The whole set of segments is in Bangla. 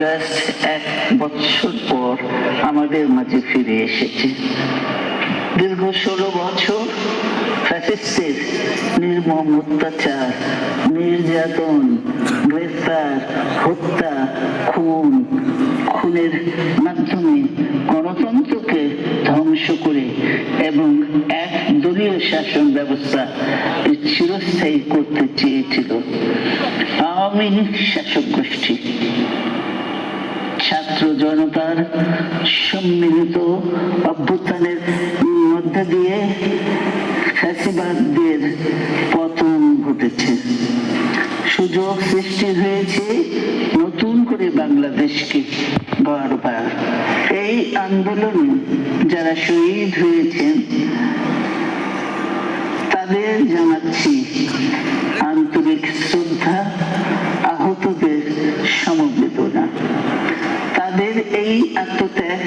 এক বছর পর আমাদের মাঝে ফিরে এসেছে। দীর্ঘ ষোলো বছর ফ্যাসিস্টের নির্মম অত্যাচার, নির্যাতন, গ্রেফতার, হত্যা, খুন, খুনের মাধ্যমে গণতন্ত্রকে ধ্বংস করে এবং এক দলীয় শাসন ব্যবস্থা চিরস্থায়ী করতে চেয়েছিল। আওয়ামী শাসক গোষ্ঠী। ছাত্র জনতার সম্মিলিত অভ্যুত্থানের মধ্যে দিয়ে ফ্যাসিবাদদের পতন ঘটেছে। সুযোগ সৃষ্টি হয়েছে নতুন করে বাংলাদেশকে গড়বার। এই আন্দোলনে যারা শহীদ হয়েছেন, তাদের জানাচ্ছি আন্তরিক এই আত্মত্যাগ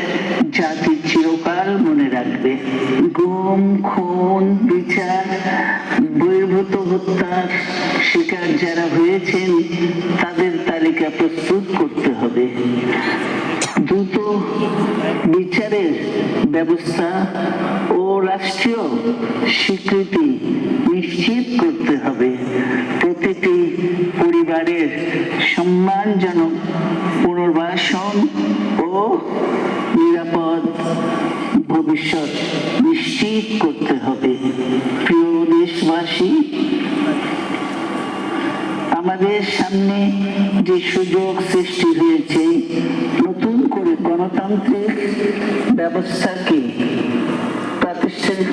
জাতি চিরকাল মনে রাখবে। গুম, খুন, বিচার, বহির্ভূত হত্যার শিকার যারা হয়েছেন, তাদের তালিকা প্রস্তুত করতে হবে। দ্রুত বিচারের ব্যবস্থা ও রাষ্ট্রীয় স্বীকৃতি নিশ্চিত করতে হবে। প্রতিটি পরিবারের সম্মানজনক পুনর্বাসন নিরাপদ ভবিষ্যৎ নিশ্চিত করতে হবে। প্রিয় দেশবাসী, আমাদের সামনে যে সুযোগ সৃষ্টি হয়েছে, নতুন করে গণতান্ত্রিক ব্যবস্থাকে